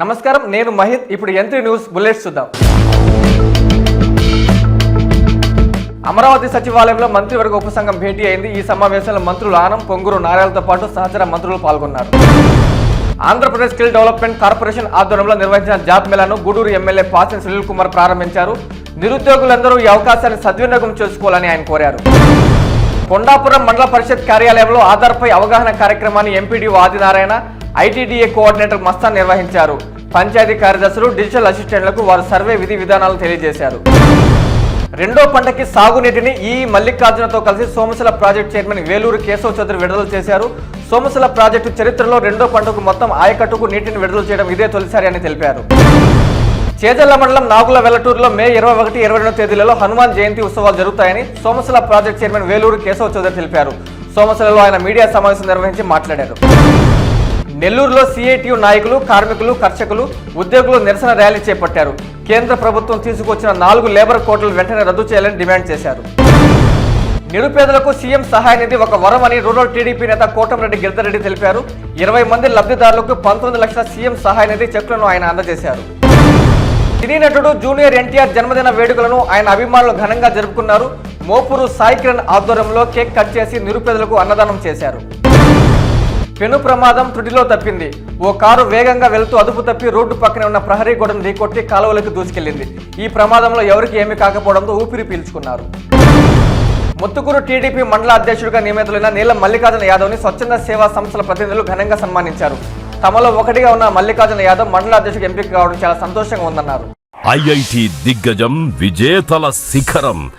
నమస్కారం నేను మహిత్. ఇప్పుడు ఎంత్రీ న్యూస్ బుల్లెట్స్ చూద్దాం. అమరావతి సచివాలయంలో మంత్రివర్గ ఉపసంఘం భేటీ అయింది. ఈ సమావేశంలో మంత్రులు ఆనం పొంగురు నారాయణతో పాటు సహచర మంత్రులు పాల్గొన్నారు. ఆంధ్రప్రదేశ్ స్కిల్ డెవలప్మెంట్ కార్పొరేషన్ ఆధ్వర్యంలో నిర్వహించిన జాబ్ మేళాను గూడూరు ఎమ్మెల్యే పాసిన సునీల్ కుమార్ ప్రారంభించారు. నిరుద్యోగులందరూ ఈ అవకాశాన్ని సద్వినియోగం చేసుకోవాలని ఆయన కోరారు. కొండాపురం మండల పరిషత్ కార్యాలయంలో ఆధార్పై అవగాహన కార్యక్రమాన్ని MPDO Adinarayana ITDA coordinator Mastan నిర్వహించారు. పంచాయతీ కార్యదర్శులు డిజిటల్ అసిస్టెంట్లకు వారు సర్వే విధి విధానాలు తెలియజేశారు. రెండో పంటకి సాగునీటిని ఈ మల్లికార్జునతో కలిసి సోమశిల ప్రాజెక్టు చైర్మన్ వేలూరు కేశవ్ చౌదరి విడుదల చేశారు. సోమశిల ప్రాజెక్టు చరిత్రలో రెండో పంటకు మొత్తం ఆయకట్టుకు నీటిని విడుదల చేయడం ఇదే తొలిసారి అని తెలిపారు. చేజల్ల మండలం నాగుల వెల్లటూరులో మే ఇరవై ఒకటి ఇరవై రెండు తేదీలలో హనుమాన్ జయంతి ఉత్సవాలు జరుగుతాయని సోమసల ప్రాజెక్ట్ చైర్మన్ వేలూరు కేశవ చౌదరి తెలిపారు. సోమసలలో ఆయన మీడియా సమావేశం నిర్వహించి మాట్లాడారు. నెల్లూరులో సిఐటియు నాయకులు కార్మికులు కర్షకులు ఉద్యోగులు నిరసన ర్యాలీ చేపట్టారు. కేంద్ర ప్రభుత్వం తీసుకొచ్చిన నాలుగు లేబర్ కోటలు వెంటనే రద్దు చేయాలని డిమాండ్ చేశారు. నిరుపేదలకు సీఎం సహాయ నిధి ఒక వరం అని రూరల్ టీడీపీ నేత కోటంరెడ్డి గిరిధరెడ్డి తెలిపారు. ఇరవై మంది లబ్ధిదారులకు పంతొమ్మిది లక్షల సీఎం సహాయ నిధి చెక్లను ఆయన అందజేశారు. సినీ నటుడు జూనియర్ ఎన్టీఆర్ జన్మదిన వేడుకలను ఆయన అభిమానులు ఘనంగా జరుపుకున్నారు. మోపూరు సాయి కిరణ్ ఆధ్వర్యంలో కేక్ కట్ చేసి నిరుపేదలకు అన్నదానం చేశారు. పెను ప్రమాదం త్రుటిలో తప్పింది. ఓ కారు వేగంగా వెళుతూ అదుపు తప్పి రోడ్డు పక్కనే ఉన్న ప్రహరీ గోడను ఢీకొట్టి కాలువలకు దూసుకెళ్ళింది ఈ ప్రమాదంలో ఎవరికి ఏమీ కాకపోవడంతో ఊపిరి పీల్చుకున్నారు. ముత్తుకూరు టీడీపీ మండల అధ్యక్షుడిగా నియమితులైన నీలం మల్లికార్జున యాదవ్ని స్వచ్ఛంద సేవా సంస్థల ప్రతినిధులు ఘనంగా సన్మానించారు. తమలో ఒకటిగా ఉన్న మల్లికార్జున యాదవ్ మండల అధ్యక్షుడు ఎంపిక కావడం చాలా సంతోషంగా ఉందన్నారు. ఐఐటి దిగ్గజం విజేతల శిఖరం.